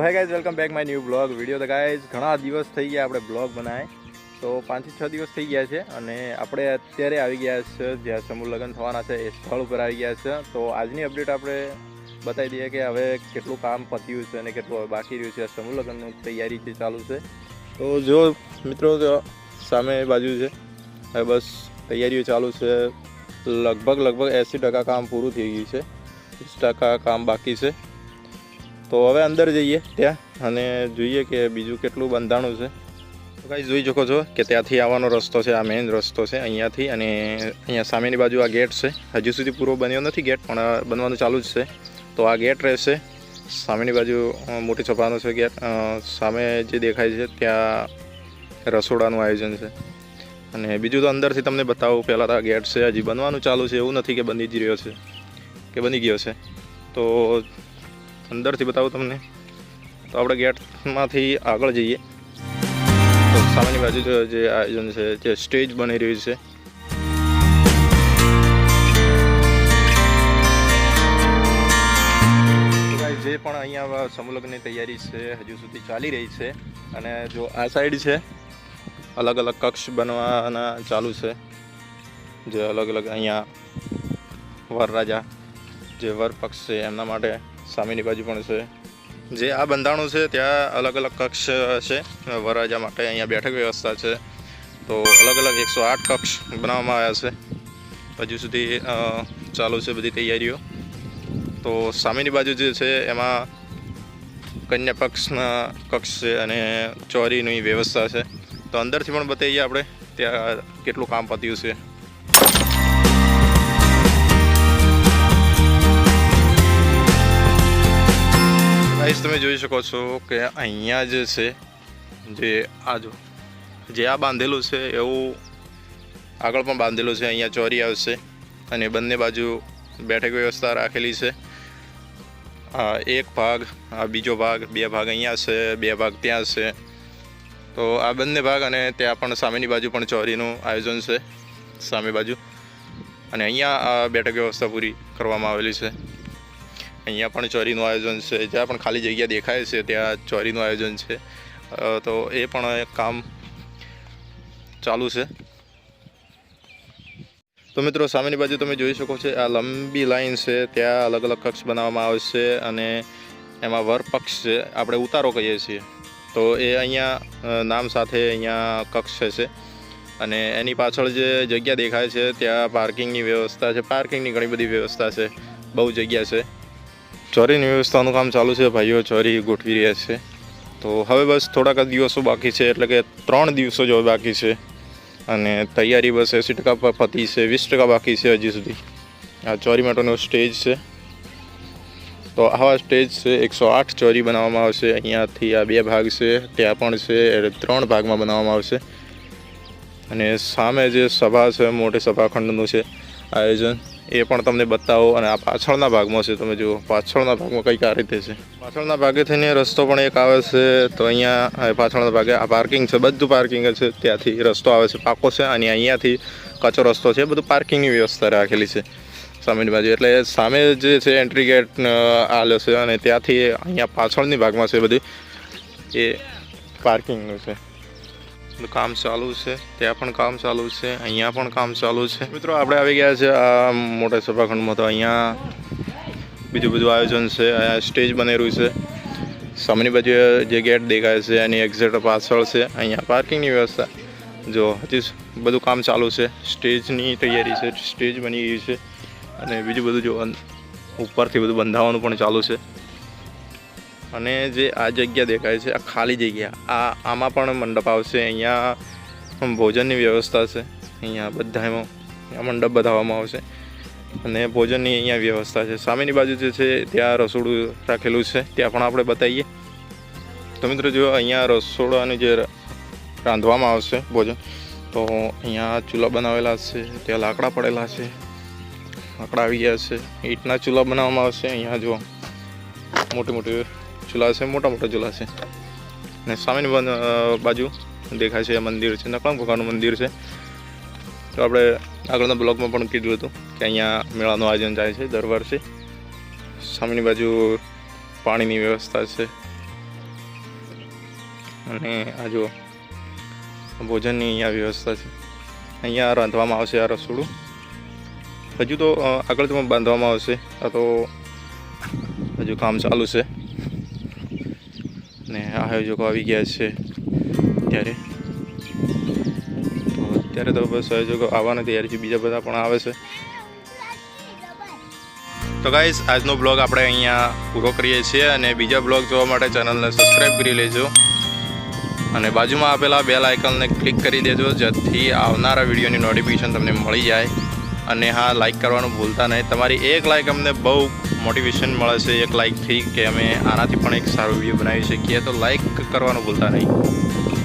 So hey guys welcome back my new blog video તો guys ઘણા દિવસ થઈ ગયા આપણે બ્લોગ બનાવે તો પાંચથી છ દિવસ થઈ ગયા છે અને આપણે અત્યારે આવી ગયા છે, જ્યાં સમૂહ લગ્ન થવાના છે, એ સ્થળ ઉપર આવી ગયા છે. તો આજની અપડેટ આપણે બતાવી દઈએ કે હવે કેટલું કામ પત્યું છે અને કેટલું બાકી રહ્યું છે. સમૂહ લગ્નની તૈયારી જે ચાલુ છે. તો જો મિત્રો સામે બાજુ છે. હવે બસ તૈયારીઓ ચાલુ છે. લગભગ લગભગ એંસી ટકા કામ પૂરું થઈ ગયું છે. વીસ ટકા કામ બાકી છે. તો હવે અંદર જઈએ ત્યાં અને જોઈએ કે બીજું કેટલું બંધાણું છે. તો કાંઈ જોઈ શકો છો કે ત્યાંથી આવવાનો રસ્તો છે, આ મેઇન રસ્તો છે અહીંયાથી અને અહીંયા સામેની બાજુ આ ગેટ છે. હજુ સુધી પૂરો બન્યો નથી ગેટ પણ બનવાનું ચાલુ જ છે. તો આ ગેટ રહેશે. સામેની બાજુ મોટી છપાનો છે ગેટ સામે જે દેખાય છે ત્યાં રસોડાનું આયોજન છે. અને બીજું તો અંદરથી તમને બતાવું, પહેલાં તો આ ગેટ છે, હજી બનવાનું ચાલુ છે. એવું નથી કે બની જ રહ્યો છે, કે બની ગયો છે. તો અંદરથી બતાવું તમને. તો આપણે ગેટમાંથી આગળ જઈએ. તો સામેની બાજુ જો આયોજન છે, જે સ્ટેજ બની રહ્યું છે. જે પણ અહીંયા સમલગ્નની તૈયારી છે, હજુ સુધી ચાલી રહી છે. અને જો આ સાઈડ છે, અલગ અલગ કક્ષ બનવાના ચાલુ છે. જે અલગ અલગ અહીંયા વરરાજા જે વર પક્ષ છે, એમના માટે સામેની બાજુ પણ છે. જે આ બંધાણું છે ત્યાં અલગ અલગ કક્ષ છે વરરાજા માટે અહીંયા બેઠક વ્યવસ્થા છે. તો અલગ અલગ એકસો આઠ કક્ષ બનાવવામાં આવ્યા છે. હજુ સુધી ચાલુ છે બધી તૈયારીઓ. તો સામેની બાજુ જે છે એમાં કન્યા પક્ષના કક્ષ છે અને ચોરીની વ્યવસ્થા છે. તો અંદરથી પણ બતાવીએ આપણે ત્યાં કેટલું કામ પત્યું છે. ગાઈસ, તમે જોઈ શકો છો કે અહીંયા જે છે, જે આ જો, જે આ બાંધેલું છે, એવું આગળ પણ બાંધેલું છે, અહીંયા ચોરી આવશે અને બંને બાજુ બેઠક વ્યવસ્થા રાખેલી છે. આ એક ભાગ, આ બીજો ભાગ, બે ભાગ અહીંયા છે, બે ભાગ ત્યાં છે. તો આ બંને ભાગ અને ત્યાં પણ સામેની બાજુ પણ ચોરીનું આયોજન છે, સામે બાજુ. અને અહીંયા આ બેઠક વ્યવસ્થા પૂરી કરવામાં આવેલી છે. અહીંયા પણ ચોરીનું આયોજન છે, જ્યાં પણ ખાલી જગ્યા દેખાય છે, ત્યાં ચોરીનું આયોજન છે. તો એ પણ કામ ચાલુ છે. તો મિત્રો, સામેની બાજુ તમે જોઈ શકો છો, આ લંબી લાઈન છે, ત્યાં અલગ અલગ કક્ષ બનાવવામાં આવશે અને એમાં વરપક્ષ છે, આપણે ઉતારો કહીએ છીએ. તો એ અહીંયા નામ સાથે અહીંયા કક્ષ છે. અને એની પાછળ જે જગ્યા દેખાય છે, ત્યાં પાર્કિંગની વ્યવસ્થા છે, પાર્કિંગની ઘણી બધી વ્યવસ્થા છે, બહુ જગ્યા છે. ચોરીની વ્યવસ્થાનું કામ ચાલુ છે, ભાઈઓ ચોરી ગોઠવી રહ્યા છે. તો હવે બસ થોડાક દિવસો બાકી છે, એટલે કે ત્રણ દિવસો જ બાકી છે. અને તૈયારી બસ એંસી ટકા પતી છે, વીસ ટકા બાકી છે હજી સુધી. આ ચોરી માટેનો સ્ટેજ છે. તો આવા સ્ટેજ છે, એકસો આઠ ચોરી બનાવવામાં આવશે. અહીંયાથી આ બે ભાગ છે, ત્યાં પણ છે, એટલે ત્રણ ભાગમાં બનાવવામાં આવશે. અને સામે જે સભા છે, મોટી સભાખંડનું છે, આયોજન. એ પણ તમને બતાવો અને આ પાછળના ભાગમાં છે, તમે જુઓ, પાછળના ભાગમાં કંઈક આ રીતે છે. પાછળના ભાગે થઈને રસ્તો પણ એક આવે છે, તો અહીંયા પાછળના ભાગે આ પાર્કિંગ છે, બધું પાર્કિંગ છે, ત્યાંથી રસ્તો આવે છે, પાકો છે, અને અહીંયાથી કચો રસ્તો છે બધું પાર્કિંગની વ્યવસ્થા રાખેલી છે. સામેની બાજુ, એટલે સામે જે છે એન્ટ્રી ગેટ આવેલો છે, અને ત્યાંથી અહીંયા પાછળની ભાગમાં છે બધું, એ પાર્કિંગનું છે. કામ ચાલુ છે, ત્યાં પણ કામ ચાલુ છે, અહીંયા પણ કામ ચાલુ છે. મિત્રો, આપણે આવી ગયા છે, આ મોટા સભાખંડમાં તો અહીંયા બીજું બધું આયોજન છે અહીંયા સ્ટેજ બનેલું છે. સામેની બાજુ જે ગેટ દેખાય છે, એની એક્ઝેક્ટ પાછળ છે, અહીંયા પાર્કિંગની વ્યવસ્થા. જો, હજી બધું કામ ચાલુ છે, સ્ટેજની તૈયારી છે, સ્ટેજ બની ગઈ છે. અને બીજું બધું જો, ઉપરથી બધું બંધાવવાનું પણ ચાલુ છે. અને જે આ જગ્યા દેખાય છે, આ ખાલી જગ્યા, આ આમાં પણ મંડપ આવશે, અહીંયા ભોજનની વ્યવસ્થા છે, અહીંયા બધા એમાં મંડપ બતાવવામાં આવશે, અને ભોજનની અહીંયા વ્યવસ્થા છે. સામેની બાજુ જે છે, ત્યાં રસોડું રાખેલું છે, ત્યાં પણ આપણે બતાવીએ. તો મિત્રો, જો અહીંયા રસોડાનું જે રાંધવામાં આવશે ભોજન, તો અહીંયા ચૂલા બનાવેલા છે, ત્યાં લાકડા પડેલા છે, લાકડા આવી ગયા છે, ઈંટના ચૂલા બનાવવામાં આવશે, અહીંયા જો મોટી મોટી ચૂલા છે મોટા મોટા ચૂલા છે. અને સામેની બાજુ દેખાય છે મંદિર છે નકળંગ ભગવાનનું મંદિર છે. તો આપણે આગળના બ્લોગમાં પણ કીધું હતું કે અહીંયા મેળાનું આયોજન થાય છે દર વર્ષે. સામેની બાજુ પાણીની વ્યવસ્થા છે. અને આ જો ભોજનની અહીંયા વ્યવસ્થા છે. અહીંયા રાંધવામાં આવશે આ રસોડું. હજુ તો આગળ તો બાંધવામાં આવશે, આ તો હજુ કામ ચાલુ છે. ને આયોજકો આવી ગયા છે ત્યારે. અત્યારે તો બસ આયોજકો આવવાની તૈયારી છે બીજા બધા પણ આવે છે. તો ગાઈસ આજનો બ્લોગ આપણે અહીંયા પૂરો કરીએ છીએ અને બીજા બ્લોગ જોવા માટે ચેનલને સબસ્ક્રાઈબ કરી લેજો. અને બાજુમાં આપેલા બેલ આઇકનને ક્લિક કરી દેજો, જેથી આવનારા વિડીયોની નોટિફિકેશન તમને મળી જાય. અને હા લાઇક કરવાનું ભૂલતા નહીં. તમારી એક લાઇક અમને બહુ મોટિવેશન મળે છે એક લાઇકથી કે અમે આનાથી પણ એક સારો વીડિયો બનાવી શકીએ. તો લાઇક કરવાનું ભૂલતા નહીં.